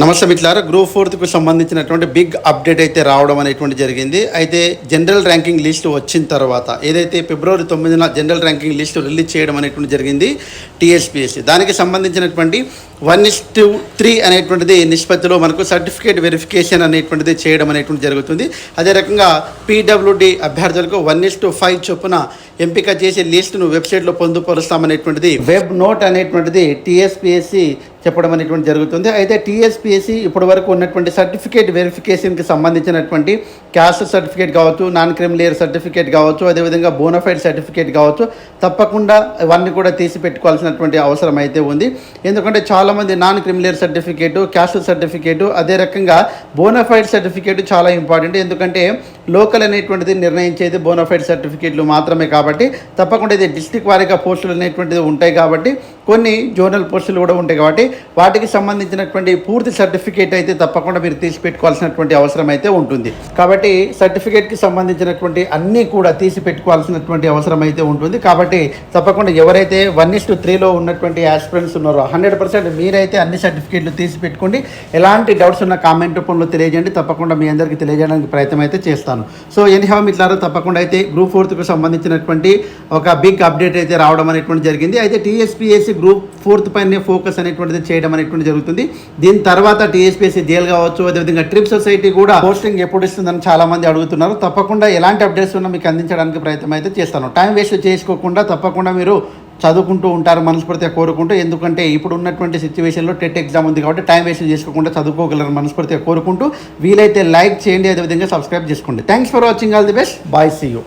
నమస్తే మిట్లారా గ్రూప్ ఫోర్త్కు సంబంధించినటువంటి big update అయితే రావడం అనేటువంటి జరిగింది. అయితే జనరల్ ర్యాంకింగ్ లిస్టు వచ్చిన తర్వాత ఏదైతే ఫిబ్రవరి తొమ్మిదిన జనరల్ ర్యాంకింగ్ లిస్టు రిలీజ్ చేయడం అనేటువంటి జరిగింది టీఎస్పీఎస్సీ దానికి సంబంధించినటువంటి వన్ ఇస్ టూ త్రీ అనేటువంటిది నిష్పత్తిలో మనకు సర్టిఫికేట్ వెరిఫికేషన్ అనేటువంటిది చేయడం అనేటువంటి జరుగుతుంది. అదే రకంగా పీడబ్ల్యూడి అభ్యర్థులకు వన్ ఇస్ టు ఫైవ్ చొప్పున ఎంపిక చేసే లిస్టును వెబ్సైట్లో పొందుపరుస్తామనేటువంటిది. వెబ్ నోట్ అనేటువంటిది టీఎస్పీఎస్సీ చెప్పడం అనేటువంటి జరుగుతుంది. అయితే టీఎస్పీఎస్సీ ఇప్పటి వరకు ఉన్నటువంటి సర్టిఫికేట్ వెరిఫికేషన్కి సంబంధించినటువంటి క్యాస్ట్ సర్టిఫికేట్ కావచ్చు నాన్ క్రిమిలియర్ సర్టిఫికేట్ కావచ్చు అదేవిధంగా బోనఫైడ్ సర్టిఫికేట్ కావచ్చు తప్పకుండా ఇవన్నీ కూడా తీసి పెట్టుకోవాల్సినటువంటి అవసరం అయితే ఉంది. ఎందుకంటే చాలామంది non creamy layer certificate caste certificate అదే రకంగా బోనఫైడ్ సర్టిఫికేట్ చాలా ఇంపార్టెంట్. ఎందుకంటే లోకల్ అనేటువంటిది నిర్ణయించేది బోనఫైడ్ సర్టిఫికేట్లు మాత్రమే కాబట్టి తప్పకుండా ఇది డిస్టిక్ వారీగా పోస్టులు అనేటువంటిది ఉంటాయి కాబట్టి కొన్ని జోనల్ పోస్టులు కూడా ఉంటాయి కాబట్టి వాటికి సంబంధించినటువంటి పూర్తి సర్టిఫికేట్ అయితే తప్పకుండా మీరు తీసి పెట్టుకోవాల్సినటువంటి అవసరం అయితే ఉంటుంది. కాబట్టి సర్టిఫికేట్కి సంబంధించినటువంటి అన్నీ కూడా తీసి పెట్టుకోవాల్సినటువంటి అవసరం అయితే ఉంటుంది. కాబట్టి తప్పకుండా ఎవరైతే వన్ ఇస్ టు త్రీలో ఉన్నటువంటి ఆస్పిరెంట్స్ ఉన్నారో హండ్రెడ్ పర్సెంట్ మీరైతే అన్ని సర్టిఫికేట్లు తీసి పెట్టుకోండి ఎలాంటి డౌట్స్ ఉన్న కామెంట్ రూపంలో తెలియజేయండి. తప్పకుండా మీ అందరికీ తెలియజేయడానికి ప్రయత్నం అయితే చేస్తాను. సో ఎనీహౌ మిట్లారా తప్పకుండా అయితే గ్రూప్ ఫోర్త్కు సంబంధించినటువంటి ఒక బిగ్ అప్డేట్ అయితే రావడం అనేటువంటి జరిగింది. అయితే టీఎస్పీఎస్సీ గ్రూప్ ఫోర్త్ పైనే ఫోకస్ అనేటువంటిది చేయడం అనేటువంటి జరుగుతుంది. దీని తర్వాత టీఎస్పీఎస్సీ జైలు కావచ్చు అదేవిధంగా ట్రిప్ సొసైటీ కూడా పోస్టింగ్ ఎప్పుడు ఇస్తుందని చాలా మంది అడుగుతున్నారు. తప్పకుండా ఎలాంటి అప్డేట్స్ ఉన్నా మీకు అందించడానికి ప్రయత్నం అయితే చేస్తాను. టైం వేస్ట్ చేసుకోకుండా తప్పకుండా మీరు చదువుకుంటూ ఉంటారు మనస్ఫూర్తిగా కోరుకుంటూ ఎందుకంటే ఇప్పుడు ఉన్నటువంటి సిచ్యువేషన్లో టెట్ ఎగ్జామ్ ఉంది కాబట్టి టైం వేస్ట్ చేసుకోకుండా చదువుకోగలరు మనస్ఫూర్తిగా కోరుకుంటూ వీలైతే లైక్ చేయండి అదేవిధంగా సబ్స్క్రైబ్ చేసుకోండి. Thanks for watching all the best bye see you